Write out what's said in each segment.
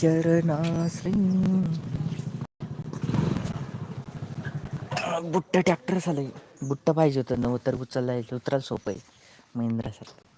चरणाश्री बुट्ट tractor झालंय बुट्ट पाहिजे होतं नव तर उचलला उतरायला सोपं आहे. महिंद्रा सारखं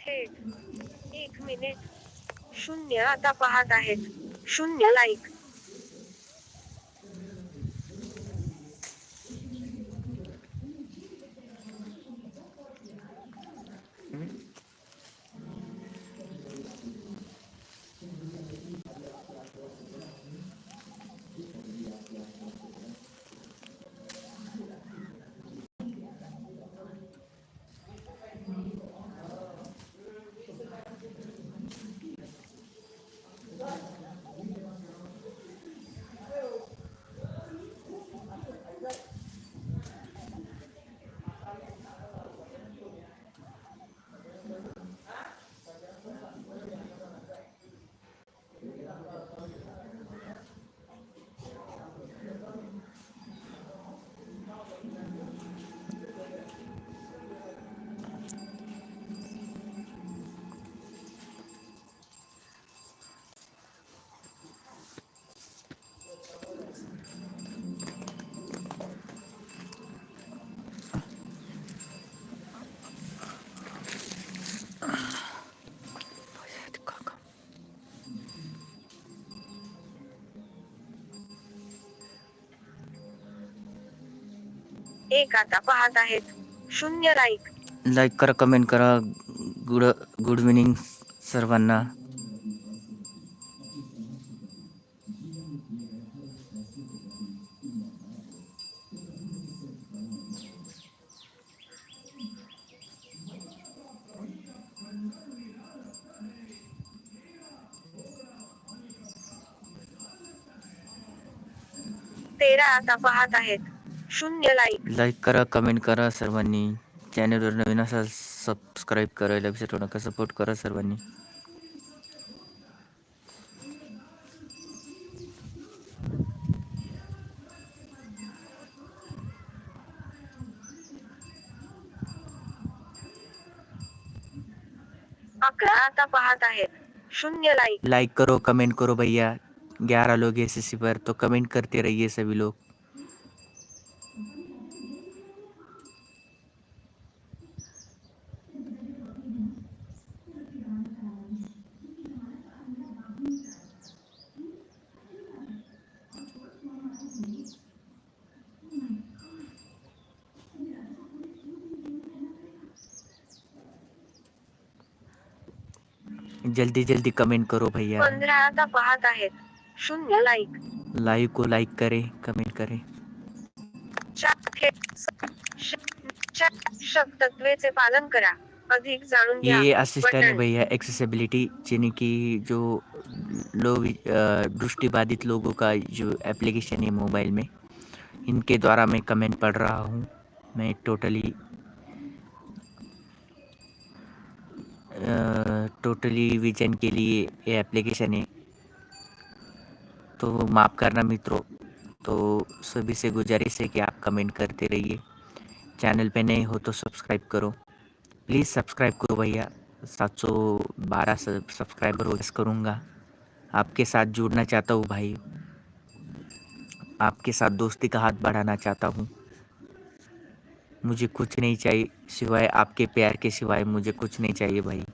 थेट एक मिनिट शून्य आता पाहत आहेत. शून्य लाईक एक आता पाहत आहेत. शून्य लाईक लाईक करा कमेंट करा. गुड गुड इव्हनिंग सर्वांना. तेरा आता पाहत आहेत. शून्य लाईक लाईक करा कमेंट करा सर्वांनी. चॅनलवर नवीन असाल सबस्क्राईब करायला विसरू नका सपोर्ट करा सर्वांनी. अकरा आता पाहत आहेत. शून्य लाईक लाइक करो कमेंट करो भैया. ग्यारह लोग एस एस सी पर तो कमेंट करते रहिए सभी लोग. जल्दी जल्दी कमेंट करो भैया। पंधरा आता पाहत आहेत. शून्य लाईक लाइव को लाइक करें कमेंट करें। शब्दत्वेचे पालन करा. अधिक जाणून घ्या. ये असिस्टेंट है बटन. भैया एक्सेसिबिलिटी यानी कि जो लोग अ, दृष्टिबाधित लोगों का जो एप्लीकेशन है मोबाइल में इनके द्वारा मैं कमेंट पढ़ रहा हूँ। मैं टोटली टोटली विजन के लिए ये एप्लीकेशन है। तो माफ़ करना मित्रों तो सभी से गुजारिश है कि आप कमेंट करते रहिए। चैनल पे नए हो तो सब्सक्राइब करो। प्लीज़ सब्सक्राइब करो भैया। सात सौ बारह सब्सक्राइबर रोज करूँगा। आपके साथ जुड़ना चाहता हूँ भाई। आपके साथ दोस्ती का हाथ बढ़ाना चाहता हूँ। मुझे कुछ नहीं चाहिए, सिवाय आपके प्यार के सिवाय मुझे कुछ नहीं चाहिए भाई।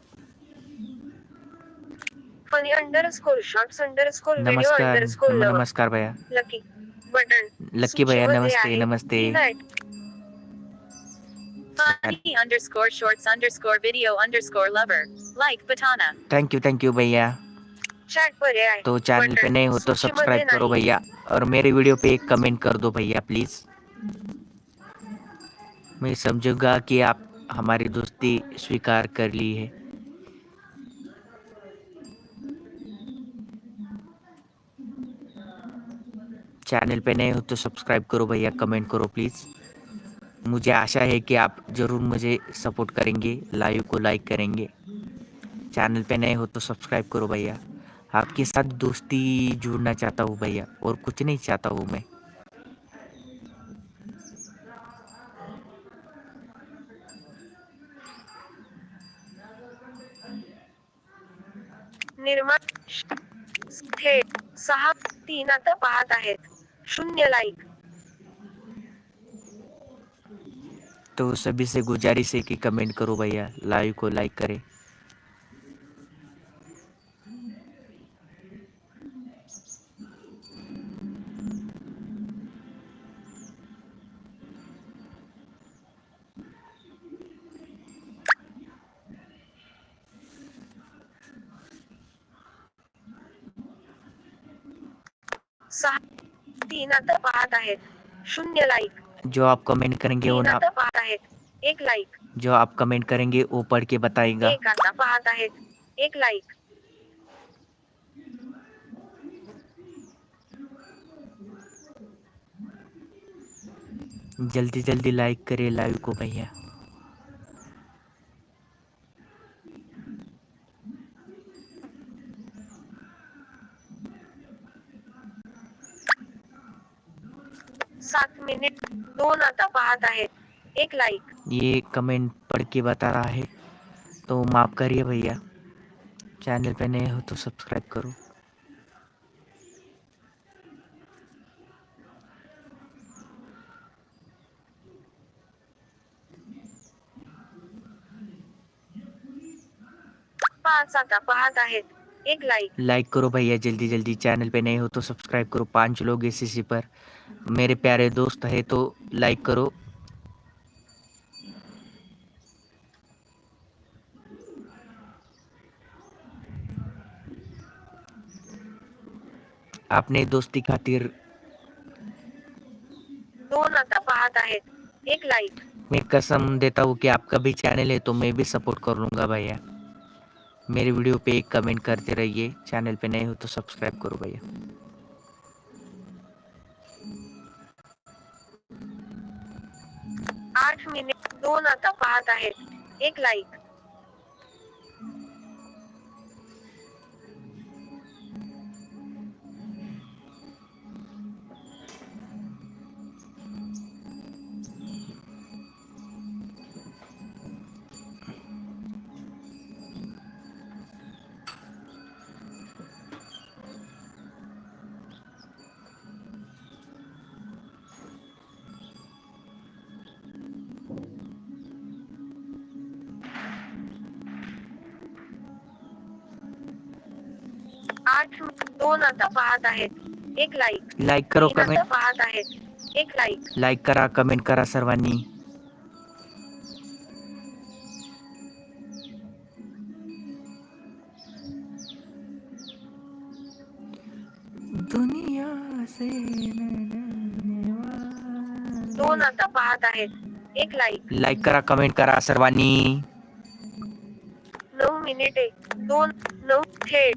नमस्कार नमस्कार भैया लकी बटन भैया नमस्ते नमस्ते underscore shorts underscore video underscore lover. Like Batana. Thank you thank you भैया तो चैनल पे. नए हो तो सब्सक्राइब करो भैया और मेरे वीडियो पे एक कमेंट कर दो भैया प्लीज़ मैं समझूँगा कि आप हमारी दोस्ती स्वीकार कर ली है चैनल पे नए हो तो सब्सक्राइब करो भैया, कमेंट करो प्लीज़। मुझे आशा है कि आप ज़रूर मुझे सपोर्ट करेंगे, लाइव को लाइक करेंगे। चैनल पे नए हो तो सब्सक्राइब करो भैया। आपके साथ दोस्ती जुड़ना चाहता हूँ भैया, और कुछ नहीं चाहता हूँ मैं। निर्माण थेट सहा, तीन आता पाहत आहेत. शून्य लाइक तो सभी से गुजारिश है कि कमेंट करो भैया लाइव को लाइक करें। तीन आता पाहत आहेत. शून्य लाईक जो आप कमेंट करेंगे वो तीन ना आता पाहत आहेत. एक लाईक जो आप कमेंट करेंगे वो पढ़ के बताएगा। एक आता पाहत आहेत. एक लाईक जल्दी जल्दी लाइक करें लाइव को भैया। सात मिनिट दोन आता पाहत आहेत. एक लाईक ये कमेंट पढ़ के बता रहा है. तो माफ़ करिए भैया. चैनल पे नए हो तो सब्सक्राइब करो. पाच आता पाहत आहेत. एक लाईक लाइक करो भैया जल्दी जल्दी चैनल पे नए हो तो सब्सक्राइब करो पाँच लोग इसी पर। मेरे प्यारे दोस्त है तो लाइक करो। अपने दोस्ती खातिर दोन आता पाहत आहेत. एक लाईक मैं कसम देता हूँ कि आपका भी चैनल है तो मैं भी सपोर्ट कर लूँगा भैया। मेरे वीडियो पे एक कमेंट करते रहिए। चैनल पे नए हो तो सब्सक्राइब करो भैया। आठ मिनट दोन आता पाहत आहेत एक लाईक आठ दोन आता पाहत आहेत एक लाईक लाईक करो तीन आता कमेंट पाहत आहेत एक लाईक लाईक करा कमेंट करा सर्वांनी. दुनिया से लड़ने वाले- दोन आता पाहत आहेत एक लाईक लाईक करा कमेंट करा सर्वांनी. नऊ मिनिटे दोन नऊ थेट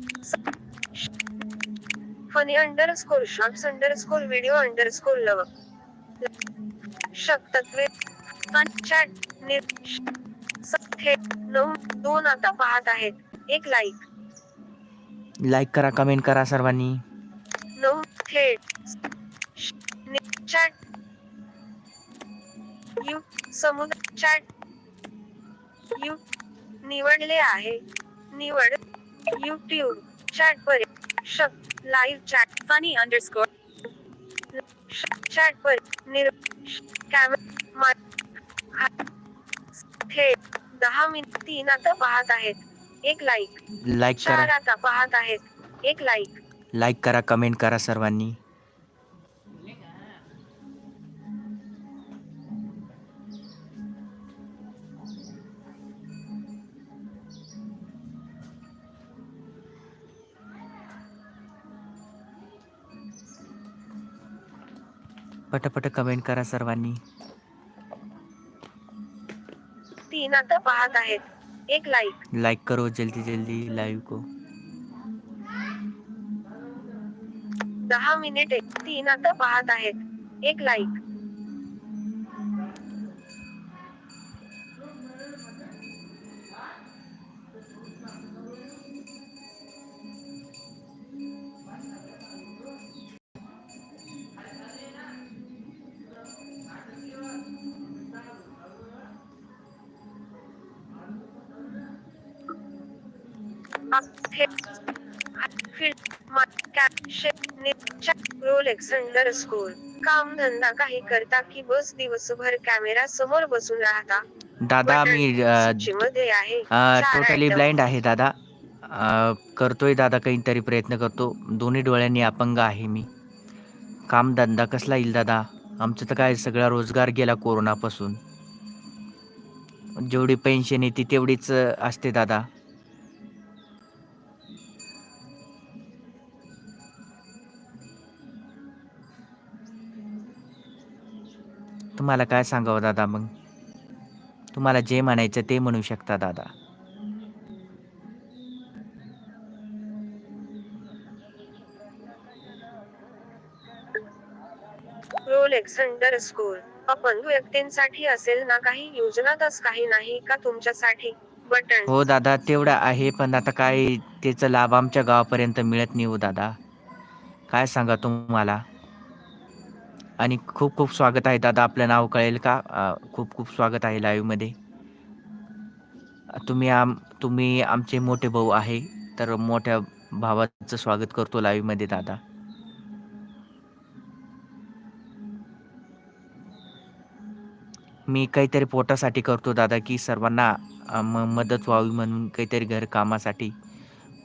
funny underscore shorts underscore video underscore love शक्तत्वे chat नऊ दोन आता पाहत आहेत. एक लाईक लाईक करा कमेंट करा सर्वांनी. नऊ थेट. चॅट यू समुद्र चॅट. यू निवडले आहे. निवड यूट्यूब चॅट पर शब्द live chat funny underscore chat पर निर कॅमेरा थेट दहा मिनिट तीन आता पाहत आहेत. एक लाईक लाईक चार करा आता पाहत आहेत. एक लाईक लाईक करा कमेंट करा सर्वांनी. पटापट कमेंट करा सर्वांनी. तीन आता पाहत आहेत. एक लाईक लाइक करो जल्दी जल्दी लाइव को. दहा मिनिटे तीन आता पाहत आहेत. एक लाईक काम धंदा काही करता की बस दिवसभर कॅमेरा समोर बसून राहता दादा मी मध्ये आहे चार टोटली. ब्लाइंड आहे दादा करतोय दादा काहीतरी प्रयत्न करतो. दोन्ही डोळ्यांनी अपंग आहे मी. कामधंदा कसला येईल दादा? आमचं तर काय सगळा रोजगार गेला कोरोनापासून. जेवढी पेन्शन येते तेवढीच असते दादा. तुम्हाला काय सांगावं दादा मग? तुम्हाला जे म्हणायचं ते म्हणू शकता दादा. रोलेक्स अंडर स्कोर अपंग व्यक्तींसाठी असेल ना काही योजना तस काही नाही का तुमच्यासाठी? बटन हो दादा तेवढं आहे पण आता काय त्याचा लाभ आमच्या गावापर्यंत मिळत नाही हो दादा. काय सांगा तुम्हाला? आणि खूप खूप स्वागत आहे. दादा आपलं नाव कळेल का? खूप खूप स्वागत आहे लाईव्हमध्ये तुम्ही आम तुम्ही आमचे मोठे भाऊ आहे तर मोठ्या भावाचं स्वागत करतो लाईव्हमध्ये दादा. मी काहीतरी पोटासाठी करतो दादा की सर्वांना म मदत व्हावी म्हणून काहीतरी घरकामासाठी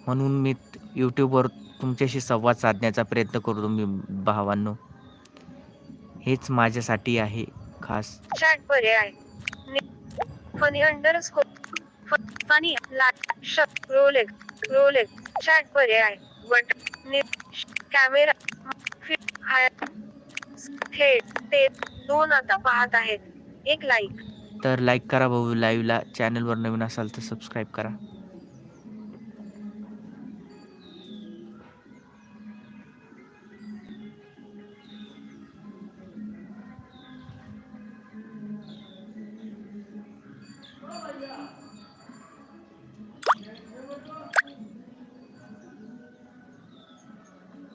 म्हणून मी यूट्यूबवर तुमच्याशी संवाद साधण्याचा प्रयत्न करतो मी भावांनो. हेच माझ्यासाठी आहे खास. चॅट पर्याय फनी अंडर फनी चॅट पर्याय बटन कॅमेरा हाय थेट ते दोन आता पाहत आहेत. एक लाईक तर लाईक करा भाऊ लाईव्हला चॅनलवर नवीन असाल तर सबस्क्राईब करा.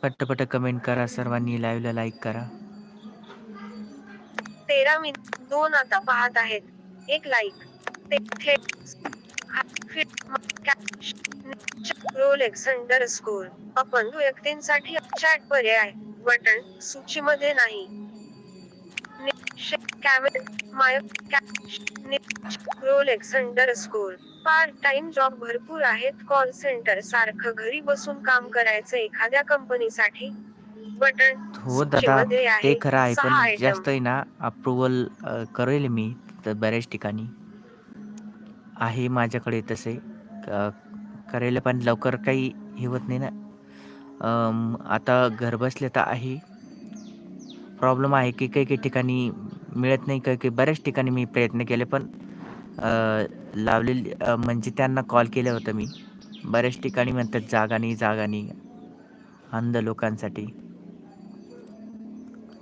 पट्टपट कमेंट करा सर्वांनी लाईव्हला लाईक करा. तेरा मिनिट दोन आता पाहत आहेत. एक लाईक. ते थेट रोलेक्स अंडर स्कोर आपण व्यक्तींसाठी चॅट पर्याय बटन सूचीमध्ये नाही. Camera Rolex underscore part time job भरपूर आहेत कॉल सेंटर सारखं घरी बसून काम करायचं एखाद्या कंपनीसाठी बटन हो दादा ते आहे. खरं आहे पण सहा. जास्त आहे ना अप्रुव्हल करेल मी तर बऱ्याच ठिकाणी. आहे माझ्याकडे तसे क- करेल पण लवकर काही हे होत नाही ना. अम, आता घर बसले तर आहे. प्रॉब्लेम आहे की काही काही ठिकाणी मिळत नाही काही काही बऱ्याच ठिकाणी मी प्रयत्न केले पण लावलेली म्हणजे त्यांना कॉल केलं होतं मी. बऱ्याच ठिकाणी म्हणतात जागानी जागानी अंध लोकांसाठी.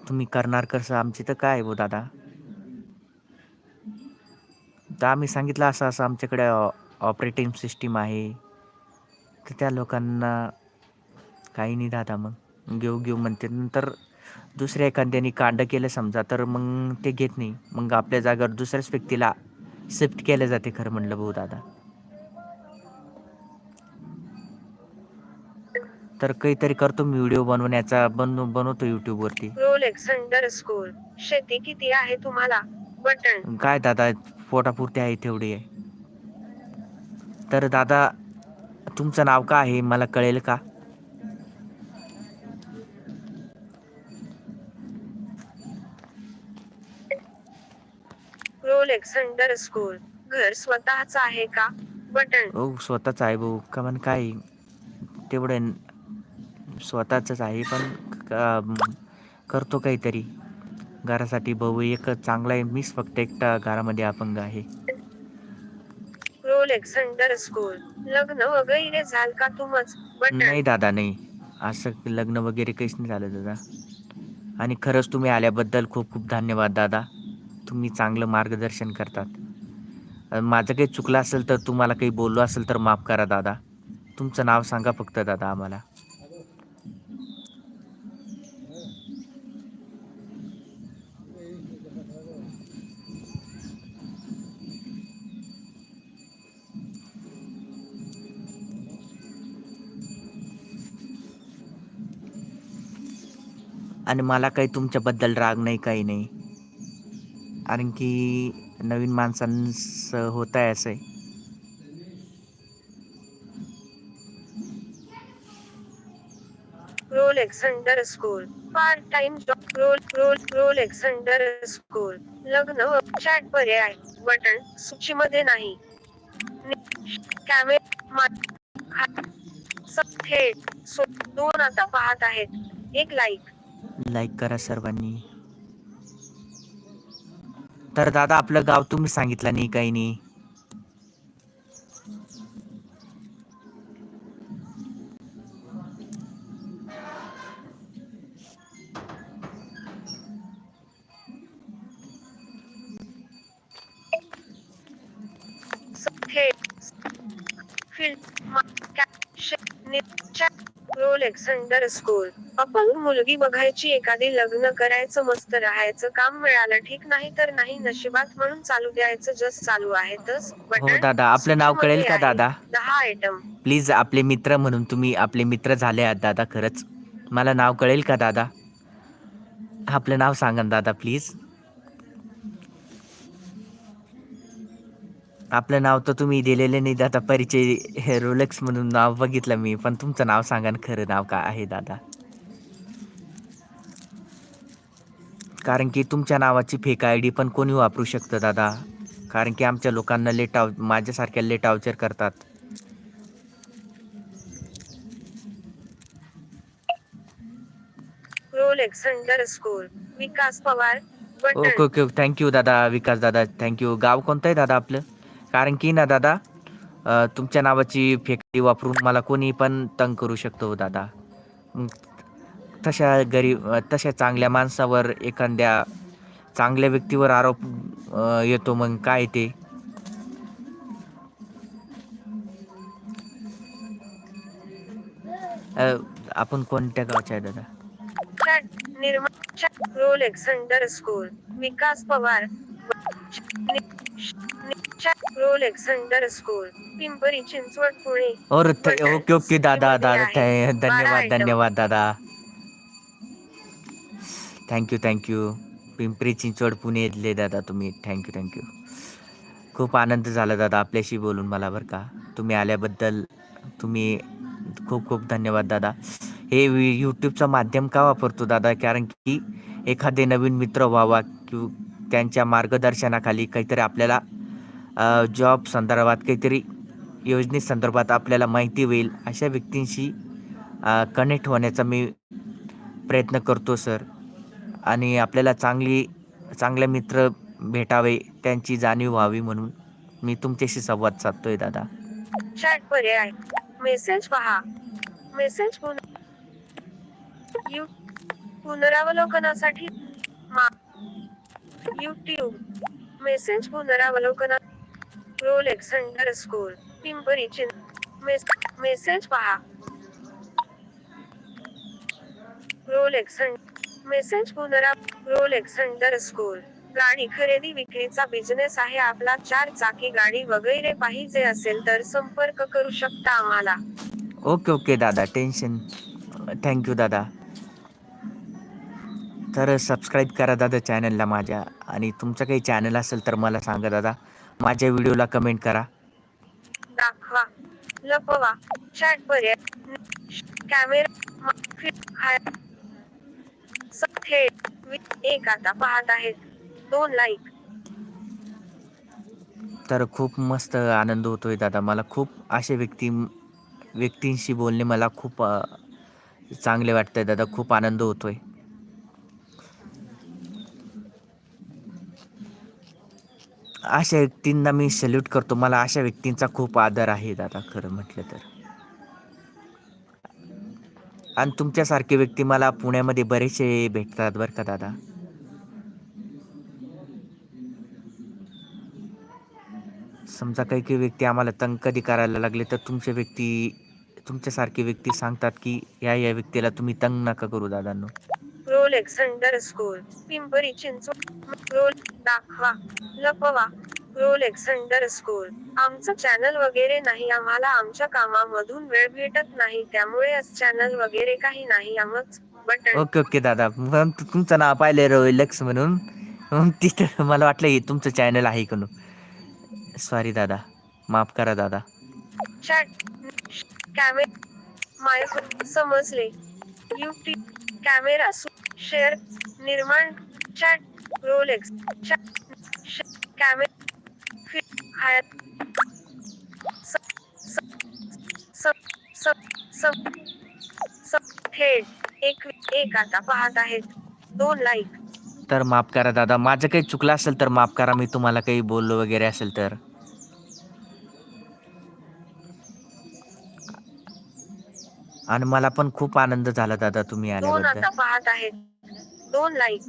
तुम्ही करणार कसं? आमची तर काय हो दादा? तर आम्ही सांगितलं असं असं आमच्याकडे ऑपरेटिंग सिस्टीम आहे. तर त्या लोकांना काही नाही दादा मग. घेऊ घेऊ म्हणते. नंतर दुसऱ्या एखाद्याने कांड केलं समजा तर मग ते घेत नाही. मग आपल्या जागेवर दुसऱ्याच व्यक्तीला शिफ्ट केलं जाते खरं म्हणलं भाऊ दादा. तर काहीतरी करतो मी व्हिडिओ बनवण्याचा बनव बनवतो रोलेक्स अंडर स्कोर शेती किती आहे तुम्हाला? बटन काय दादा पोटापुरती आहे तेवढी. आहे तर दादा तुमचं नाव काय आहे? मला कळेल का? रोलेक्स अंडर स्कोर घर स्वतःच आहे का? बटन. हो स्वतःच आहे भाऊ. का म्हण काय? तेवढं स्वतःचंच आहे पण करतो काहीतरी. घरासाठी भाऊ एक चांगला आहे. मीच फक्त एकटा घरामध्ये अपंग आहे. रोलेक्स अंडरस्कोर लग्न वगैरे झाल का तुमच नाही दादा नाही. असं लग्न वगैरे काहीच नाही झालं दादा. आणि खरंच तुम्ही आल्याबद्दल खूप खूप धन्यवाद दादा. तुम्ही चांगलं मार्गदर्शन करतात. माझं काही चुकलं असेल तर तुम्हाला काही बोललो असेल तर माफ करा दादा. तुमचं नाव सांगा फक्त दादा आम्हाला. आणि मला काही तुमच्याबद्दल राग नाही काही नाही. कारण की नवीन माणसांचं होत आहे असं आहे. Rolex underscore part time job role role Rolex underscore लग्न चॅट पर्याय बटन सूचीमध्ये नाही. कॅमेरा थेट दोन आता पाहत आहेत. एक लाईक लाईक करा सर्वांनी. तर दादा आपलं गाव तुम्ही सांगितलं नाही काही नाही. रोलेक्स अंडरस्कोर अपंग मुलगी बघायची एखादी लग्न करायचं मस्त राहायचं काम मिळालं ठीक नाही तर नाही नशिबात म्हणून चालू द्यायचं जस चालू आहे तस. हो दादा आपलं नाव कळेल का दादा? दहा आयटम प्लीज आपले मित्र म्हणून तुम्ही आपले मित्र झाले आहात दादा खरंच. मला नाव कळेल का दादा? आपलं नाव सांगा ना दादा प्लीज. आपलं नाव तर तुम्ही दिलेलं नाही दादा परिचय रोलेक्स म्हणून नाव बघितलं मी पण तुमचं नाव सांगा ना खरं नाव काय आहे दादा? कारण की तुमच्या नावाची फेक आय डी पण कोणी वापरू शकतं दादा? कारण की आमच्या लोकांना लेट आव माझ्यासारख्या लेट अवचर करतात. Vikas Pawar okay okay thank you दादा विकास दादा. थँक्यू गाव कोणतं आहे दादा आपलं? कारण की ना दादा तुमच्या नावाची फेकडी वापरून मला कोणी पण तंग करू शकतो दादा. तशा गरीब तशा चांगल्या माणसावर एखाद्या चांगल्या व्यक्तीवर आरोप येतो मग काय ते? आपण कोणत्या गावचे आहे दादा? Rolex underscore Vikas Pawar chat Rolex underscore Pimpri Chinchwad Pune. Okay okay दादा दादा धन्यवाद. धन्यवाद दादा. Thank you thank you Pimpri Chinchwad Pune येतले दादा तुम्ही. थँक्यू थँक्यू खूप आनंद झाला दादा आपल्याशी बोलून मला बरं का. तुम्ही आल्याबद्दल तुम्ही खूप खूप धन्यवाद दादा. हे यूट्यूबचं माध्यम का वापरतो दादा? कारण की एखादे नवीन मित्र व्हावा किंवा त्यांच्या मार्गदर्शनाखाली काहीतरी आपल्याला जॉब संदर्भात काहीतरी योजनेसंदर्भात आपल्याला माहिती होईल अशा व्यक्तींशी कनेक्ट होण्याचा मी प्रयत्न करतो सर आणि आपल्याला चांगली चांगले मित्र भेटावे त्यांची जाणीव व्हावी म्हणून मी तुमच्याशी संवाद साधतोय दादा. चॅट पर्याय मेसेज पहा. मेसेज पुन पुनरावलोकनासाठी मा यूट्यूब मेसेज पुनरावलोकना रोलेक्स अंडरस्कोर पिंपरी चिं मेसेज पहा. रोलेक्स मेसेज पुनरा रोलेक्स अंडरस्कोर गाडी खरेदी विक्रीचा बिझनेस आहे. आपला चार चाकी गाडी वगैरे पाहिजे असेल तर संपर्क करू शकता आम्हाला. ओके ओके दादा टेन्शन. थँक्यू दादा. तर सबस्क्राईब करा दादा चॅनलला माझ्या. आणि तुमचं काही चॅनल असेल तर मला सांगा दादा. माझ्या व्हिडिओला कमेंट करा. दाखवा. लपवा. चॅट पर्याय. कॅमेरा थेट एक आता पाहत आहेत. दोन लाईक तर खूप मस्त आनंद होतोय दादा. मला खूप असे व्यक्ती व्यक्तींशी बोलणे मला खूप चांगले वाटतंय दादा. खूप आनंद होतोय. अशा व्यक्तींना मी सल्यूट करतो. मला अशा व्यक्तींचा खूप आदर आहे दादा खरं म्हटलं तर. आणि तुमच्यासारखे व्यक्ती मला पुण्यामध्ये बरेचसे भेटतात बरं का दादा? समजा काही काही व्यक्ती आम्हाला तंग कधी करायला लागले तर तुमचे व्यक्ती तुमच्यासारखे व्यक्ती सांगतात की या या व्यक्तीला तुम्ही तंग नका करू दादांनो. Rolex underscore Pimpri Chinchwad role दाखवा लपवा. रोलेक्स अंडरस्कोर आमचं चॅनल वगैरे नाही आम्हाला आमच्या कामामधून वेळ भेटत नाही त्यामुळे चॅनल वगैरे काही नाही आमच बटन ओके ओके दादा. मग तु- तुमचं नाव पाहिलं रोयलक्स म्हणून. मग तिथं मला वाटलं हे तुमचं चॅनल आहे का सॉरी दादा. माफ करा दादा. चॅट कॅमे समजले युट्यूब कॅमेरा शेअर निर्माण चॅट रोलेक्स कॅमे हयात स- स- स- स- स- थेट एक एक आता पाहत आहेत दोन लाईक तर माफ करा दादा माझं काही चुकलं असेल तर माफ करा मी तुम्हाला काही बोललो वगैरे असेल तर. आणि मला पण खूप आनंद झाला दादा तुम्ही दोन आता पाहत आहेत. दोन लाईक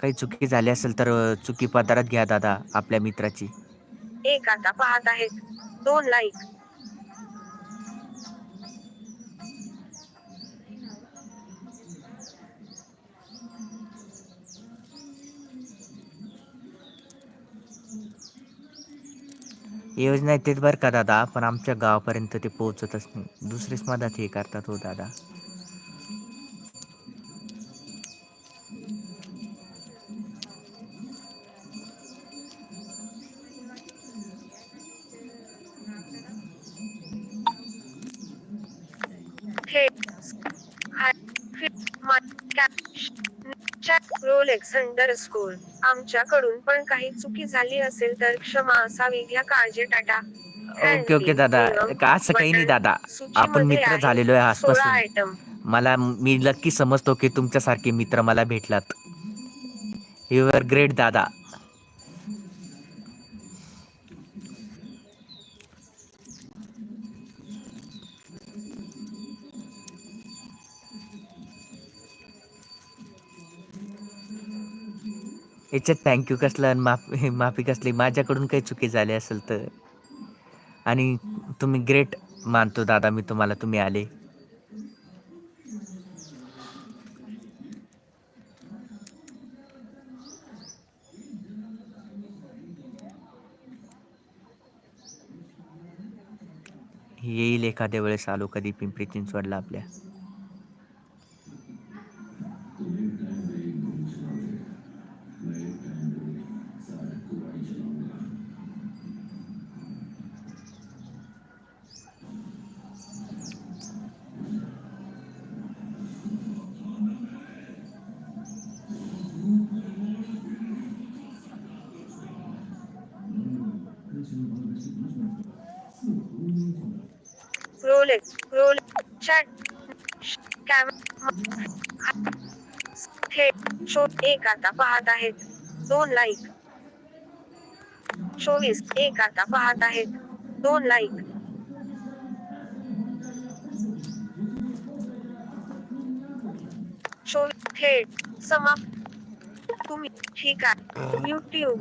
काही चुकी झाली असेल तर अ, चुकी पदारात घ्या दादा आपल्या मित्राची. एक आता पाहत आहेत. दोन लाईक योजना येते बरं का दादा पण आमच्या गावापर्यंत ते पोहोचतच नाही. दुसरेच मधात हे करतात हो दादा. चॅट रोलेक्स अंडरस्कोर आमच्याकडून पण काही चुकी झाली असेल तर क्षमा असावी घ्या काळजी टाटा. ओके ओके दादा. का असं काही नाही दादा. आपण मित्र झालेलो आहे आजपासून. मला मी नक्की समजतो की तुमच्यासारखे मित्र मला भेटलात. यू आर ग्रेट दादा. याच्यात थँक्यू कसलं आणि माफ माफी कसली? माझ्याकडून काही चुकी झाली असेल तर. आणि तुम्ही ग्रेट मानतो दादा मी तुम्हाला तुम्ही आले. येईल एखाद्या वेळेस आलो कधी पिंपरी चिंचवडला आपल्या. थेट शो एक आता पाहत आहेत. दोन लाईक चोवीस एक आता पाहत आहेत. दोन लाईक चोवीस थेट समाप्त तुम्ही ठीक आहे. युट्यूब